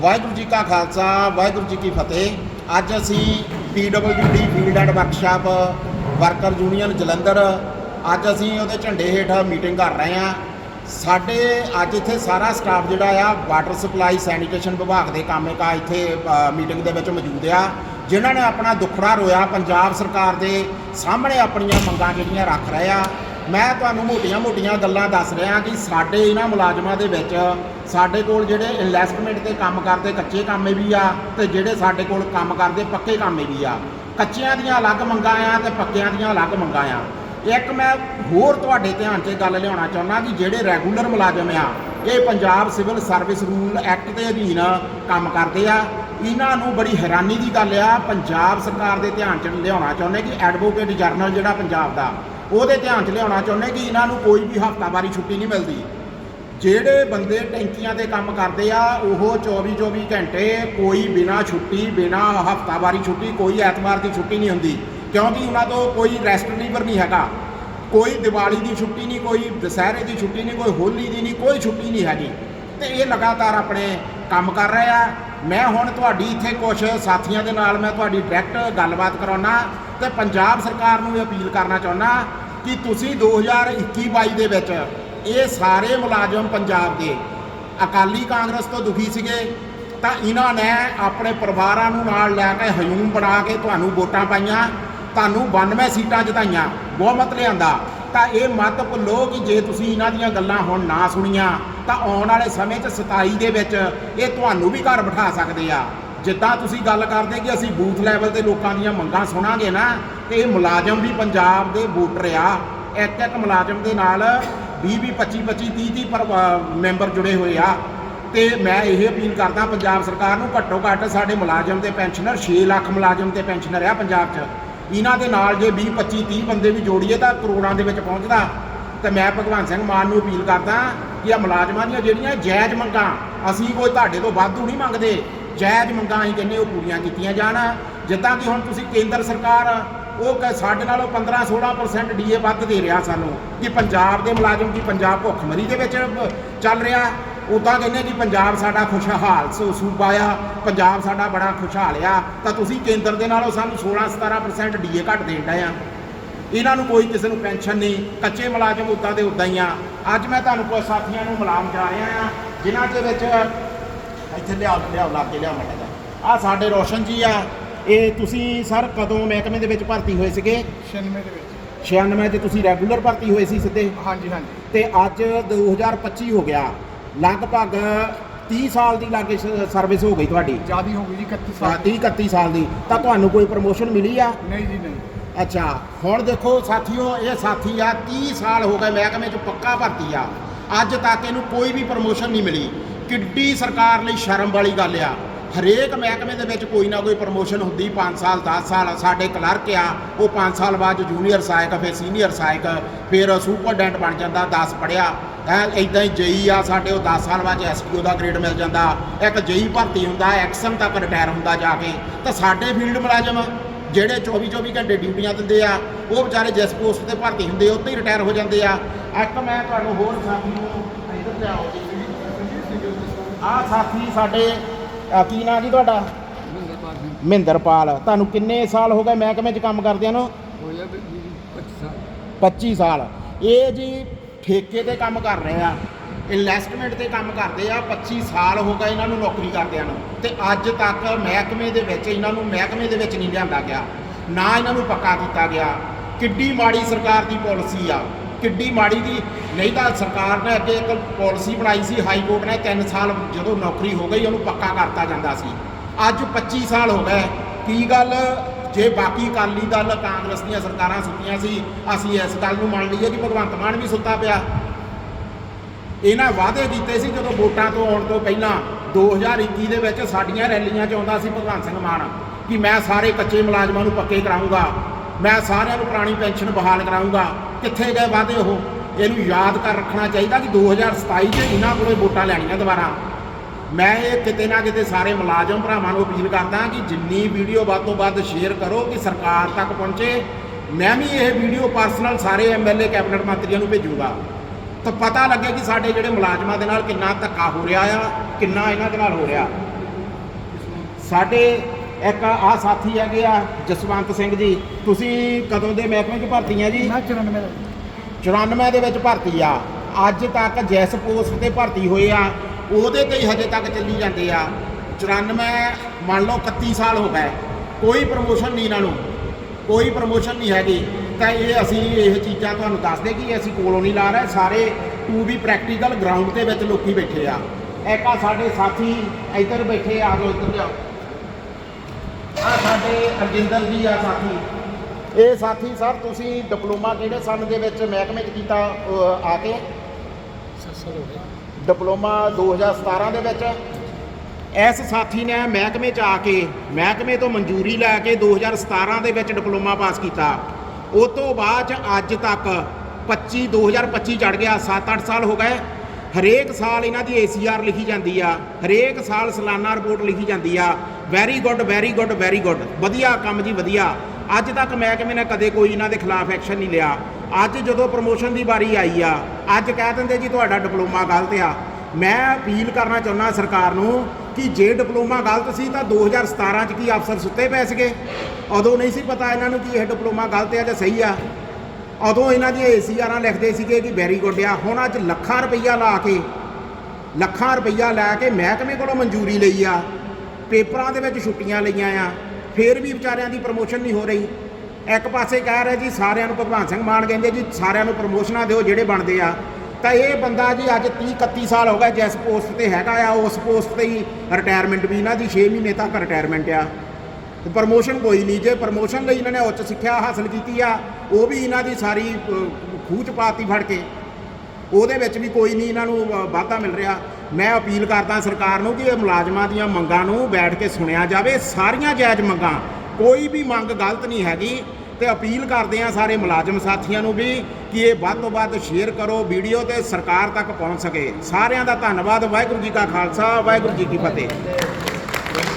ਵਾਹਿਗੁਰੂ ਜੀ ਕਾ ਖਾਲਸਾ, ਵਾਹਿਗੁਰੂ ਜੀ ਕੀ ਫਤਿਹ। ਅੱਜ ਅਸੀਂ PWD field and workshop worker union Jalandhar, ਅੱਜ ਅਸੀਂ ਉਹਦੇ ਝੰਡੇ ਹੇਠ ਮੀਟਿੰਗ ਕਰ ਰਹੇ ਹਾਂ। ਸਾਡੇ ਅੱਜ ਇੱਥੇ ਸਾਰਾ ਸਟਾਫ ਜਿਹੜਾ ਆ, ਵਾਟਰ ਸਪਲਾਈ ਸੈਨੀਟੇਸ਼ਨ ਵਿਭਾਗ ਦੇ ਕਾਮੇਕਾ ਇੱਥੇ ਮੀਟਿੰਗ ਦੇ ਵਿੱਚ ਮੌਜੂਦ ਆ, ਜਿਨ੍ਹਾਂ ਨੇ ਆਪਣਾ ਦੁੱਖੜਾ ਰੋਇਆ। ਪੰਜਾਬ ਸਰਕਾਰ ਦੇ ਸਾਹਮਣੇ ਆਪਣੀਆਂ ਮੰਗਾਂ ਜਿਹੜੀਆਂ ਰੱਖ ਰਹੇ ਆ। ਮੈਂ ਤੁਹਾਨੂੰ ਮੋਟੀਆਂ-ਮੋਟੀਆਂ ਗੱਲਾਂ ਦੱਸ ਰਿਹਾ ਕਿ ਸਾਡੇ ਇਹਨਾਂ ਮੁਲਾਜ਼ਮਾਂ ਦੇ ਵਿੱਚ ਸਾਡੇ ਕੋਲ ਜਿਹੜੇ ਇਨਵੈਸਟਮੈਂਟ ਤੇ ਕੰਮ ਕਰਦੇ, ਕੱਚੇ ਕਾਮੇ ਵੀ ਆ ਤੇ ਜਿਹੜੇ ਸਾਡੇ ਕੋਲ ਕੰਮ ਕਰਦੇ, ਪੱਕੇ ਕਾਮੇ ਵੀ ਆ। ਕੱਚਿਆਂ ਦੀਆਂ ਅਲੱਗ ਮੰਗਾਂ ਆ ਤੇ ਪੱਕਿਆਂ ਦੀਆਂ ਅਲੱਗ ਮੰਗਾਂ ਆ। ਇੱਕ ਮੈਂ ਹੋਰ ਤੁਹਾਡੇ ਧਿਆਨ 'ਚ ਗੱਲ ਲਿਆਉਣਾ ਚਾਹੁੰਦਾ ਕਿ ਜਿਹੜੇ ਰੈਗੂਲਰ ਮੁਲਾਜ਼ਮ ਆ, ਇਹ Punjab civil service rule act ਦੇ ਅਧੀਨ ਕੰਮ ਕਰਦੇ ਆ। ਇਹਨਾਂ ਨੂੰ ਬੜੀ ਹੈਰਾਨੀ ਦੀ ਗੱਲ ਆ, ਪੰਜਾਬ ਸਰਕਾਰ ਦੇ ਧਿਆਨ 'ਚ ਲਿਆਉਣਾ ਚਾਹੁੰਦੇ ਕਿ ਐਡਵੋਕੇਟ ਜਰਨਲ ਜਿਹੜਾ ਪੰਜਾਬ ਦਾ ਉਹਦੇ ਧਿਆਨ 'ਚ ਲਿਆਉਣਾ ਚਾਹੁੰਦੇ ਕਿ ਇਹਨਾਂ ਨੂੰ ਕੋਈ ਵੀ ਹਫ਼ਤਾਵਾਰੀ ਛੁੱਟੀ ਨਹੀਂ ਮਿਲਦੀ। ਜਿਹੜੇ ਬੰਦੇ ਟੈਂਕੀਆਂ ਤੇ ਕੰਮ ਕਰਦੇ ਆ, ਉਹ 24 24 ਘੰਟੇ ਕੋਈ ਬਿਨਾ ਛੁੱਟੀ, ਬਿਨਾ ਹਫ਼ਤਾਵਾਰੀ ਛੁੱਟੀ, ਕੋਈ ਐਤਵਾਰ ਦੀ ਛੁੱਟੀ ਨਹੀਂ ਹੁੰਦੀ। ਕਿਉਂਕਿ ਉਹਨਾਂ ਤੋਂ ਕੋਈ ਰੈਸਟ ਲੀਵਰ ਨਹੀਂ ਹੈਗਾ। ਕੋਈ ਦੀਵਾਲੀ ਦੀ ਛੁੱਟੀ ਨਹੀਂ, ਕੋਈ ਦੁਸਹਿਰੇ ਦੀ ਛੁੱਟੀ ਨਹੀਂ, ਕੋਈ ਹੋਲੀ ਦੀ ਨਹੀਂ, ਕੋਈ ਛੁੱਟੀ ਨਹੀਂ ਹੈਗੀ। ਤੇ ਇਹ ਲਗਾਤਾਰ ਆਪਣੇ ਕੰਮ ਕਰ ਰਹੇ ਆ। ਮੈਂ ਹੁਣ ਤੁਹਾਡੀ ਇੱਥੇ ਕੁਝ ਸਾਥੀਆਂ ਦੇ ਨਾਲ ਮੈਂ ਤੁਹਾਡੀ ਡਾਇਰੈਕਟ ਗੱਲਬਾਤ ਕਰਾਉਣਾ ਤੇ ਪੰਜਾਬ ਸਰਕਾਰ ਨੂੰ ਇਹ ਅਪੀਲ ਕਰਨਾ ਚਾਹੁੰਦਾ ਕਿ ਤੁਸੀਂ 2021-22 ਦੇ ਵਿੱਚ ਇਹ ਸਾਰੇ ਮੁਲਾਜ਼ਮ ਪੰਜਾਬ ਦੇ, ਅਕਾਲੀ ਕਾਂਗਰਸ ਤੋਂ ਦੁਖੀ ਸੀਗੇ, ਤਾਂ ਇਹਨਾਂ ਨੇ ਆਪਣੇ ਪਰਿਵਾਰਾਂ ਨੂੰ ਨਾਲ ਲੈ ਕੇ ਹਯੂਮ ਬਣਾ ਕੇ ਤੁਹਾਨੂੰ ਵੋਟਾਂ ਪਾਈਆਂ, ਤੁਹਾਨੂੰ 92 ਸੀਟਾਂ ਜਿਤਾਈਆਂ ਬਹੁਮਤ ਲਿਆਂਦਾ। ਤਾਂ ਇਹ ਮਤ ਭੁੱਲੋ ਕਿ ਜੇ ਤੁਸੀਂ ਇਹਨਾਂ ਦੀਆਂ ਗੱਲਾਂ ਹੁਣ ਨਾ ਸੁਣੀਆਂ, ਤਾਂ ਆਉਣ ਵਾਲੇ ਸਮੇਂ 'ਚ 27 ਦੇ ਵਿੱਚ ਇਹ ਤੁਹਾਨੂੰ ਵੀ ਘਰ ਬਿਠਾ ਸਕਦੇ ਆ। ਜਿੱਦਾਂ ਤੁਸੀਂ ਗੱਲ ਕਰਦੇ ਕਿ ਅਸੀਂ ਬੂਥ ਲੈਵਲ ਤੇ ਲੋਕਾਂ ਦੀਆਂ ਮੰਗਾਂ ਸੁਣਾਂਗੇ ਨਾ, ਤੇ ਇਹ ਮੁਲਾਜ਼ਮ ਵੀ ਪੰਜਾਬ ਦੇ ਵੋਟਰ ਆ। ਇੱਕ ਇੱਕ ਮੁਲਾਜ਼ਮ ਦੇ ਨਾਲ 20 20 25 25 30 30 ਪਰ ਮੈਂਬਰ ਜੁੜੇ ਹੋਏ ਆ। ਤੇ ਮੈਂ ਇਹ ਅਪੀਲ ਕਰਦਾ ਪੰਜਾਬ ਸਰਕਾਰ ਨੂੰ ਘੱਟੋ ਘੱਟ ਸਾਡੇ ਮੁਲਾਜ਼ਮ ਤੇ ਪੈਨਸ਼ਨਰ 6 ਲੱਖ ਮੁਲਾਜ਼ਮ ਤੇ ਪੈਨਸ਼ਨਰ ਆ ਪੰਜਾਬ 'ਚ। ਇਹਨਾਂ ਦੇ ਨਾਲ ਜੇ 20 25 30 ਬੰਦੇ ਵੀ ਜੋੜੀਏ ਤਾਂ ਕਰੋੜਾਂ ਦੇ ਵਿੱਚ ਪਹੁੰਚਦਾ। ਤੇ ਮੈਂ ਭਗਵੰਤ ਸਿੰਘ ਮਾਨ ਨੂੰ ਅਪੀਲ ਕਰਦਾ ਕਿ ਆ ਮੁਲਾਜ਼ਮਾਂ ਦੀਆਂ ਜਿਹੜੀਆਂ ਜਾਇਜ਼ ਮੰਗਾਂ, ਅਸੀਂ ਕੋਈ ਤੁਹਾਡੇ ਤੋਂ ਵਾਧੂ ਨਹੀਂ ਮੰਗਦੇ। ਜਾਇਜ਼ ਮੰਗਾਂ ਅਸੀਂ ਕਹਿੰਦੇ ਉਹ ਪੂਰੀਆਂ ਕੀਤੀਆਂ ਜਾਣ। ਜਿੱਦਾਂ ਕਿ ਹੁਣ ਤੁਸੀਂ ਕੇਂਦਰ ਸਰਕਾਰ ਉਹ ਕ- ਸਾਡੇ ਨਾਲੋਂ 15 16% ਡੀਏ ਵੱਧ ਦੇ ਰਿਹਾ ਸਾਨੂੰ, ਕਿ ਪੰਜਾਬ ਦੇ ਮੁਲਾਜ਼ਮ ਕੀ ਪੰਜਾਬ ਭੁੱਖਮਰੀ ਦੇ ਵਿੱਚ ਚੱਲ ਰਿਹਾ। ਉਦਾਂ ਕਹਿੰਦੇ ਕਿ ਪੰਜਾਬ ਸਾਡਾ ਖੁਸ਼ਹਾਲ ਸੂ- ਸੂਬਾ ਆ, ਪੰਜਾਬ ਸਾਡਾ ਬੜਾ ਖੁਸ਼ਹਾਲ ਆ, ਤਾਂ ਤੁਸੀਂ ਕੇਂਦਰ ਦੇ ਨਾਲੋਂ ਸਾਨੂੰ 16 17% ਡੀਏ ਘੱਟ ਦੇਣ ਡਏ ਆ। ਇਹਨਾਂ ਨੂੰ ਕੋਈ ਕਿਸੇ ਨੂੰ ਪੈਨਸ਼ਨ ਨਹੀਂ, ਕੱਚੇ ਮੁਲਾਜ਼ਮ ਉਦਾਂ ਦੇ ਉਦਾਂ ਹੀ ਆ। ਅੱਜ ਮੈਂ ਤੁਹਾਨੂੰ ਕੁਝ ਸਾਥੀਆਂ ਨੂੰ ਮਿਲਾਉਣ ਜਾ ਰਿਹਾ ਆ, ਜਿਨ੍ਹਾਂ ਦੇ ਵਿੱਚ ਇੱਥੇ ਲਿਆ ਲਿਆ ਲਾ ਕੇ ਲਿਆ ਜਿਹਾ ਆ ਸਾਡੇ ਰੋਸ਼ਨ ਜੀ ਆ ਇਹ ਤੁਸੀਂ ਸਰ ਕਦੋਂ ਮਹਿਕਮੇ ਦੇ ਵਿੱਚ ਭਰਤੀ ਹੋਏ ਸੀਗੇ? 96 ਦੇ ਵਿੱਚ। 96 ਤੇ ਤੁਸੀਂ ਰੈਗੂਲਰ ਭਰਤੀ ਹੋਏ ਸੀ ਸਿੱਧੇ? ਹਾਂਜੀ ਹਾਂਜੀ। ਤੇ ਅੱਜ 2025 ਹੋ ਗਿਆ। ਲਗਭਗ 30 ਸਾਲ ਦੀ ਲਾਗੇ ਸਰਵਿਸ ਹੋ ਗਈ ਤੁਹਾਡੀ। ਜਿਆਦੀ ਹੋ ਗਈ ਜੀ 31 ਹਾਂ, ਸਾਲ 30 31 ਸਾਲ ਦੀ। ਤਾਂ ਤੁਹਾਨੂੰ ਕੋਈ ਪ੍ਰਮੋਸ਼ਨ ਮਿਲੀ ਆ? ਨਹੀਂ ਜੀ ਨਹੀਂ। ਅੱਛਾ ਹੁਣ ਦੇਖੋ ਸਾਥੀਓ ਇਹ ਸਾਥੀ ਆ 30 ਸਾਲ ਹੋ ਗਏ ਮਹਿਕਮੇ 'ਚ ਪੱਕਾ ਭਰਤੀ ਆ। ਅੱਜ ਤੱਕ ਇਹਨੂੰ ਕੋਈ ਵੀ ਪ੍ਰਮੋਸ਼ਨ ਨਹੀਂ ਮਿਲੀ। ਕਿੱਡੀ ਸਰਕਾਰ ਲਈ ਸ਼ਰਮ ਵਾਲੀ ਗੱਲ ਆ। ਹਰੇਕ ਮਹਿਕਮੇ ਦੇ ਵਿੱਚ ਕੋਈ ਨਾ ਕੋਈ ਪ੍ਰਮੋਸ਼ਨ ਹੁੰਦੀ 5 ਸਾਲ 10 ਸਾਲ, ਸਾਡੇ ਕਲਰਕ ਆ, ਉਹ 5 ਸਾਲ ਬਾਅਦ ਜੂਨੀਅਰ ਸਹਾਇਕ, ਫਿਰ ਸੀਨੀਅਰ ਸਹਾਇਕ, ਫਿਰ ਸੁਪਰਡੈਂਟ ਬਣ ਜਾਂਦਾ 10 ਪੜਿਆ ਹੈ ਇਦਾਂ ਹੀ ਜਈ ਆ, ਸਾਡੇ ਉਹ 10 ਸਾਲ ਬਾਅਦ ਐਸਪੀਓ ਦਾ ਗ੍ਰੇਡ ਮਿਲ ਜਾਂਦਾ। ਇੱਕ ਜਈ ਭਰਤੀ ਹੁੰਦਾ ਐਕਸਨ ਤੱਕ ਰਿਟਾਇਰ ਹੁੰਦਾ ਜਾ ਕੇ। ਤਾਂ ਸਾਡੇ ਫੀਲਡ ਮੁਲਾਜ਼ਮ, ਜਿਹੜੇ 24 24 ਘੰਟੇ ਡਿਊਟੀਆਂ ਦਿੰਦੇ ਆ, ਉਹ ਵਿਚਾਰੇ ਜਿਸ ਪੋਸਟ ਤੇ ਭਰਤੀ ਹੁੰਦੇ, ਉੱਥੇ ਹੀ ਰਿਟਾਇਰ ਹੋ ਜਾਂਦੇ ਆ। ਇੱਕ ਮੈਂ ਤੁਹਾਨੂੰ ਹੋਰ ਸਾਥੀ ਨੂੰ ਇੱਧਰ ਲਿਆਓ ਜੀ। ਆਹ ਸਾਥੀ ਸਾਡੇ ਅਹ ਕੀ ਨਾਂ ਜੀ ਤੁਹਾਡਾ? ਮਹਿੰਦਰਪਾਲ। ਤੁਹਾਨੂੰ ਕਿੰਨੇ ਸਾਲ ਹੋ ਗਏ ਮਹਿਕਮੇ 'ਚ ਕੰਮ ਕਰਦਿਆਂ ਨੂੰ? 25 ਸਾਲ। ਇਹ ਜੀ ਠੇਕੇ ਤੇ ਕੰਮ ਕਰ ਰਹੇ ਆ ਇਨਵੈਸਟਮੈਂਟ ਤੇ ਕੰਮ ਕਰਦੇ ਆ 25 ਸਾਲ ਹੋ ਗਏ ਇਹਨਾਂ ਨੂੰ ਨੌਕਰੀ ਕਰਦਿਆਂ ਨੂੰ। ਤੇ ਅੱਜ ਤੱਕ ਮਹਿਕਮੇ ਦੇ ਵਿੱਚ ਇਹਨਾਂ ਨੂੰ ਮਹਿਕਮੇ ਦੇ ਵਿੱਚ ਨਹੀਂ ਲਿਆਂਦਾ ਗਿਆ। ਨਾ ਇਹਨਾਂ ਨੂੰ ਪੱਕਾ ਕੀਤਾ ਗਿਆ। ਕਿੱਡੀ ਮਾੜੀ ਸਰਕਾਰ ਦੀ ਪਾਲਿਸੀ ਆ। ਕਿੱਡੀ ਮਾੜੀ ਦੀ ਨਹੀਂ ਤਾਂ ਸਰਕਾਰ ਨੇ ਅੱਗੇ ਇੱਕ ਪਾਲਿਸੀ ਬਣਾਈ ਸੀ, ਹਾਈ ਕੋਰਟ ਨੇ 3 ਸਾਲ ਜਦੋਂ ਨੌਕਰੀ ਹੋ ਗਈ, ਉਹਨੂੰ ਪੱਕਾ ਕਰਤਾ ਜਾਂਦਾ ਸੀ। ਅੱਜ 25 ਸਾਲ ਹੋ ਗਏ। ਕੀ ਗੱਲ? ਜੇ ਬਾਕੀ ਅਕਾਲੀ ਦਲ ਕਾਂਗਰਸ ਦੀਆਂ ਸਰਕਾਰਾਂ ਸੁੱਤੀਆਂ ਸੀ, ਅਸੀਂ ਇਸ ਗੱਲ ਨੂੰ ਮੰਨ ਲਈਏ ਕਿ ਭਗਵੰਤ ਮਾਨ ਵੀ ਸੁੱਤਾ ਪਿਆ। ਇਹਨਾਂ ਵਾਅਦੇ ਕੀਤੇ ਸੀ ਜਦੋਂ ਵੋਟਾਂ ਤੋਂ ਆਉਣ ਤੋਂ ਪਹਿਲਾਂ 2021 ਦੇ ਵਿੱਚ ਸਾਡੀਆਂ ਰੈਲੀਆਂ 'ਚ ਆਉਂਦਾ ਸੀ ਭਗਵੰਤ ਸਿੰਘ ਮਾਨ, ਕਿ ਮੈਂ ਸਾਰੇ ਕੱਚੇ ਮੁਲਾਜ਼ਮਾਂ ਨੂੰ ਪੱਕੇ ਕਰਾਉਂਗਾ ਮੈਂ ਸਾਰਿਆਂ ਨੂੰ ਪੁਰਾਣੀ ਪੈਨਸ਼ਨ ਬਹਾਲ ਕਰਾਉਂਗਾ ਕਿੱਥੇ ਗਏ ਵਾਅਦੇ ਉਹ? ਇਹਨੂੰ ਯਾਦ ਕਰ ਰੱਖਣਾ ਚਾਹੀਦਾ ਕਿ 2027 'ਚ ਇਹਨਾਂ ਕੋਲੇ ਵੋਟਾਂ ਲੈਣੀਆਂ ਦੁਬਾਰਾ। ਮੈਂ ਇਹ ਕਿਤੇ ਨਾ ਕਿਤੇ ਸਾਰੇ ਮੁਲਾਜ਼ਮ ਭਰਾਵਾਂ ਨੂੰ ਅਪੀਲ ਕਰਦਾ ਕਿ ਜਿੰਨੀ ਵੀਡੀਓ ਵੱਧ ਤੋਂ ਵੱਧ ਸ਼ੇਅਰ ਕਰੋ ਕਿ ਸਰਕਾਰ ਤੱਕ ਪਹੁੰਚੇ। ਮੈਂ ਵੀ ਇਹ ਵੀਡੀਓ ਪਰਸਨਲ ਸਾਰੇ ਐਮਐਲਏ ਕੈਬਨਿਟ ਮੰਤਰੀਆਂ ਨੂੰ ਭੇਜੂਗਾ। ਤਾਂ ਪਤਾ ਲੱਗੇ ਕਿ ਸਾਡੇ ਜਿਹੜੇ ਮੁਲਾਜ਼ਮਾਂ ਦੇ ਨਾਲ ਕਿੰਨਾ ਧੱਕਾ ਹੋ ਰਿਹਾ ਆ, ਕਿੰਨਾ ਇਹਨਾਂ ਦੇ ਨਾਲ ਹੋ ਰਿਹਾ। ਸਾਡੇ ਇੱਕ ਆ ਸਾਥੀ ਹੈਗੇ ਆ ਜਸਵੰਤ ਸਿੰਘ ਜੀ। ਤੁਸੀਂ ਕਦੋਂ ਦੇ ਮਹਿਕਮੇ 'ਚ ਭਰਤੀ ਆ ਜੀ? ਮੈਂ 94 ਦਾ। ਜੀ। 94 ਦੇ ਵਿੱਚ ਭਰਤੀ ਆ। ਅੱਜ ਤੱਕ ਜਿਸ ਪੋਸਟ ਤੇ ਭਰਤੀ ਹੋਏ ਆ। ਉਹਦੇ ਤੇ ਹੀ ਹਜੇ ਤੱਕ ਚੱਲੀ ਜਾਂਦੇ ਆ। 94 ਮੰਨ ਲਓ 31 ਸਾਲ ਹੋ ਗਏ। ਕੋਈ ਪ੍ਰਮੋਸ਼ਨ ਨਹੀਂ ਇਹਨਾਂ ਨੂੰ। ਕੋਈ ਪ੍ਰਮੋਸ਼ਨ ਨਹੀਂ ਹੈਗੀ। ਤਾਂ ਇਹ ਅਸੀਂ ਇਹ ਚੀਜ਼ਾਂ ਤੁਹਾਨੂੰ ਦੱਸਦੇ ਕਿ ਅਸੀਂ ਕੋਲੋਂ ਨਹੀਂ ਲਾ ਰਹੇ। ਸਾਰੇ ਟੂ ਵੀ ਪ੍ਰੈਕਟੀਕਲ ਗਰਾਊਂਡ ਦੇ ਵਿੱਚ ਲੋਕੀ ਬੈਠੇ ਆ। ਇੱਕ ਆ ਸਾਡੇ ਸਾਥੀ ਇੱਧਰ ਬੈਠੇ ਆ ਜਾਓ ਇੱਧਰ ਲਿਆਓ। ਆ ਸਾਡੇ ਅਰਜਿੰਦਰ ਜੀ ਆ ਸਾਥੀ। ਇਹ ਸਾਥੀ ਸਰ ਤੁਸੀਂ ਡਿਪਲੋਮਾ ਕਿਹੜੇ ਸਨ ਦੇ ਵਿੱਚ ਮਹਿਕਮੇ 'ਚ ਕੀਤਾ ਅਹ, ਆ ਕੇ? ਡਿਪਲੋਮਾ 2017 ਦੇ ਵਿੱਚ। ਇਸ ਸਾਥੀ ਨੇ ਮਹਿਕਮੇ 'ਚ ਆ ਕੇ ਮਹਿਕਮੇ ਤੋਂ ਮਨਜ਼ੂਰੀ ਲੈ ਕੇ 2017 ਦੇ ਵਿੱਚ ਡਿਪਲੋਮਾ ਪਾਸ ਕੀਤਾ। ਉਸ ਤੋਂ ਬਾਅਦ 'ਚ ਅੱਜ ਤੱਕ 25 2025 ਚੜ ਗਿਆ 7-8 ਸਾਲ ਹੋ ਗਏ। ਹਰੇਕ ਸਾਲ ਇਹਨਾਂ ਦੀ ACR ਲਿਖੀ ਜਾਂਦੀ ਆ ਹਰੇਕ ਸਾਲ ਸਾਲਾਨਾ ਰਿਪੋਰਟ ਲਿਖੀ ਜਾਂਦੀ ਆ। Very good very good very good ਵਧੀਆ ਕੰਮ ਜੀ, ਵਧੀਆ। ਅੱਜ ਤੱਕ ਮਹਿਕਮੇ ਨੇ ਕਦੇ ਕੋਈ ਇਹਨਾਂ ਦੇ ਖਿਲਾਫ ਐਕਸ਼ਨ ਨਹੀਂ ਲਿਆ। ਅੱਜ ਜਦੋਂ ਪ੍ਰਮੋਸ਼ਨ ਦੀ ਵਾਰੀ ਆਈ ਆ, ਅੱਜ ਕਹਿ ਦਿੰਦੇ ਜੀ ਤੁਹਾਡਾ ਡਿਪਲੋਮਾ ਗਲਤ ਆ। ਮੈਂ ਅਪੀਲ ਕਰਨਾ ਚਾਹੁੰਦਾ ਸਰਕਾਰ ਨੂੰ ਕਿ ਜੇ ਡਿਪਲੋਮਾ ਗਲਤ ਸੀ ਤਾਂ 2017 ਚ ਕੀ ਅਫਸਰ ਸੁੱਤੇ ਪਏ ਸੀਗੇ? ਉਦੋਂ ਨਹੀਂ ਸੀ ਪਤਾ ਇਹਨਾਂ ਨੂੰ ਕਿ ਇਹ ਡਿਪਲੋਮਾ ਗਲਤ ਆ ਜਾਂ ਸਹੀ ਆ। ਉਦੋਂ ਇਹਨਾਂ ਦੀਆਂ ਏਸੀਆਰਾਂ ਲਿਖਦੇ ਸੀਗੇ ਕਿ ਵੈਰੀ ਗੁੱਡ ਆ। ਹੁਣ ਅੱਜ ਲੱਖਾਂ ਰੁਪਈਆ ਲਾ ਕੇ, ਲੱਖਾਂ ਰੁਪਈਆ ਲੈ ਕੇ ਮਹਿਕਮੇ ਕੋਲੋਂ ਮਨਜ਼ੂਰੀ ਲਈ ਆ। ਪੇਪਰਾਂ ਦੇ ਵਿੱਚ ਛੁੱਟੀਆਂ ਲਈਆਂ ਆ ਫੇਰ ਵੀ ਵਿਚਾਰਿਆਂ ਦੀ ਪ੍ਰਮੋਸ਼ਨ ਨਹੀਂ ਹੋ ਰਹੀ। ਇੱਕ ਪਾਸੇ ਕਹਿ ਰਹੇ ਜੀ ਸਾਰਿਆਂ ਨੂੰ ਭਗਵਾਨ ਸਿੰਘ ਮਾਨ ਕਹਿੰਦੇ ਜੀ ਸਾਰਿਆਂ ਨੂੰ ਪ੍ਰਮੋਸ਼ਨਾਂ ਦਿਓ ਜਿਹੜੇ ਬਣਦੇ ਆ। ਤਾਂ ਇਹ ਬੰਦਾ ਜੀ ਅੱਜ 30 31 ਸਾਲ ਹੋ ਗਿਆ ਜਿਸ ਪੋਸਟ ਤੇ ਹੈਗਾ ਆ ਉਸ ਪੋਸਟ ਤੇ ਹੀ ਰਿਟਾਇਰਮੈਂਟ ਵੀ ਇਹਨਾਂ ਦੀ 6 ਮਹੀਨੇ ਤੱਕ ਰਿਟਾਇਰਮੈਂਟ ਆ। ਪ੍ਰਮੋਸ਼ਨ ਕੋਈ ਨਹੀਂ ਜੇ ਪ੍ਰਮੋਸ਼ਨ ਲਈ ਇਹਨਾਂ ਨੇ ਉੱਚ ਸਿੱਖਿਆ ਹਾਸਲ ਕੀਤੀ ਆ ਉਹ ਵੀ ਇਹਨਾਂ ਦੀ ਸਾਰੀ ਅਹ, ਖੂਹ ਚ ਪਾਤੀ ਫੜ ਕੇ। ਉਹਦੇ ਵਿੱਚ ਵੀ ਕੋਈ ਨਹੀਂ ਇਹਨਾਂ ਨੂੰ ਅ, ਵਾਧਾ ਮਿਲ ਰਿਹਾ। ਮੈਂ ਅਪੀਲ ਕਰਦਾ ਸਰਕਾਰ ਨੂੰ ਕਿ ਇਹ ਮੁਲਾਜ਼ਮਾਂ ਦੀਆਂ ਮੰਗਾਂ ਨੂੰ ਬੈਠ ਕੇ ਸੁਣਿਆ ਜਾਵੇ। ਸਾਰੀਆਂ ਜਾਇਜ਼ ਮੰਗਾਂ, ਕੋਈ ਵੀ ਮੰਗ ਗਲਤ ਨਹੀਂ ਹੈਗੀ ਤੇ ਅਪੀਲ ਕਰਦੇ ਆ ਸਾਰੇ ਮੁਲਾਜ਼ਮ ਸਾਥੀਆਂ ਨੂੰ ਵੀ ਕਿ ਇਹ ਵੱਧ ਤੋਂ ਵੱਧ ਸ਼ੇਅਰ ਕਰੋ, ਵੀਡੀਓ ਤੇ ਸਰਕਾਰ ਤੱਕ ਪਹੁੰਚ ਸਕੇ। ਸਾਰਿਆਂ ਦਾ ਧੰਨਵਾਦ, ਵਾਹਿਗੁਰੂ ਜੀ ਕਾ ਖਾਲਸਾ, ਵਾਹਿਗੁਰੂ ਜੀ ਕੀ ਫਤਿਹ।